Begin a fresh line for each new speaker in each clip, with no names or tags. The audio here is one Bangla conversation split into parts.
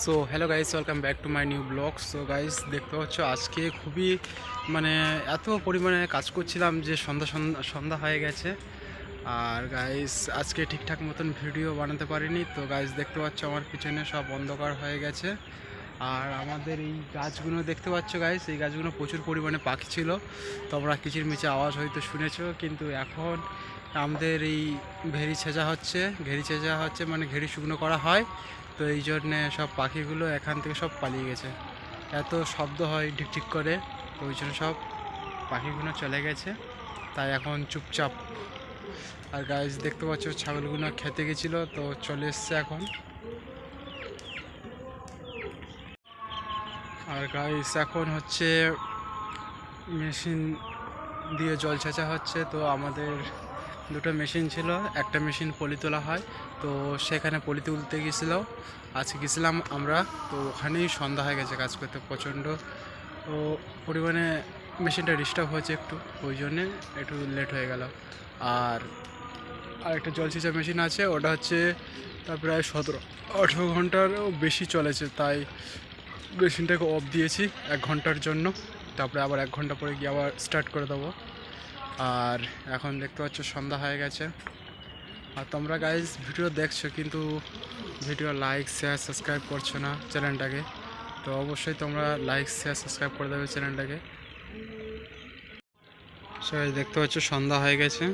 So hello guys welcome back to my new blog so guys দেখতে পাচ্ছ, আজকে খুবই মানে এত পরিমাণে কাজ করছিলাম যে সন্ধ্যা সন্ধ্যা হয়ে গেছে। আর গাইস আজকে ঠিকঠাক মতন ভিডিও বানাতে পারিনি। তো গাইস দেখতে পাচ্ছ, আমার পিছনে সব অন্ধকার হয়ে গেছে। আর আমাদের এই গাছগুলো, দেখতে পাচ্ছ গাইস এই গাছগুলো প্রচুর পরিমাণে পাখি ছিল। তোমরা কিচির মিচে আওয়াজ হয়তো শুনেছো, কিন্তু এখন আমাদের এই ভেরি ছেঁচা হচ্ছে। ঘেরি ছেঁচা হচ্ছে মানে ঘেরি শুকনো করা হয়। তো এই জন্যে সব পাখিগুলো এখান থেকে সব পালিয়ে গেছে। এত শব্দ হয় ঢিকঢিক করে, তো ওই জন্য সব পাখিগুলো চলে গেছে। তাই এখন চুপচাপ। আর গাছ দেখতে পাচ্ছ ছাগলগুলো খেতে গেছিল, তো চলে এসছে এখন। আর গাইস এখন হচ্ছে মেশিন দিয়ে জল ছেঁচা হচ্ছে, তো আমাদের দুটো মেশিন ছিল, একটা মেশিন পলি তোলা হয়, তো সেখানে পলি তুলতে গেছিল। আজকে গেছিলাম আমরা, তো ওখানেই সন্ধ্যা হয়ে গেছে কাজ করতে প্রচণ্ড। তো পরিমাণে মেশিনটা ডিস্টার্ব হয়েছে একটু, ওই জন্যে একটু লেট হয়ে গেল। আর আর একটা জল ছেঁচা মেশিন আছে, ওটা হচ্ছে তার প্রায় সতেরো, আঠেরো ঘন্টারও বেশি চলেছে, তাই মেশিনটাকে অফ দিয়েছি এক ঘণ্টার জন্য। তারপরে আবার এক ঘণ্টা পরে গিয়ে আবার স্টার্ট করে দেবো। আর এখন দেখতে পাচ্ছ সন্ধ্যা হয়ে গেছে। আর তোমরা গাইজ ভিডিও দেখছ কিন্তু ভিডিও লাইক শেয়ার সাবস্ক্রাইব করছ না চ্যানেলটাকে তো অবশ্যই তোমরা লাইক শেয়ার সাবস্ক্রাইব করে দেবে চ্যানেলটাকে সবাই দেখতে পাচ্ছ সন্ধ্যা হয়ে গেছে।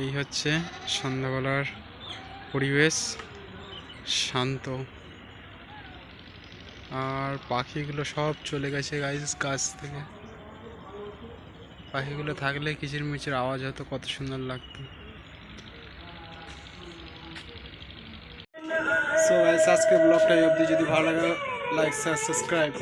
এই হচ্ছে সন্ধ্যাবেলার পরিবেশ, শান্ত। আর পাখিগুলো সব চলে গেছে গাইজ গাছ থেকে। পাখিগুলো থাকলে কিচির মিচির আওয়াজ হতো, কত সুন্দর লাগতো। সো আজকে ব্লগটা অবধি। যদি ভালো লাগে লাইক সাবস্ক্রাইব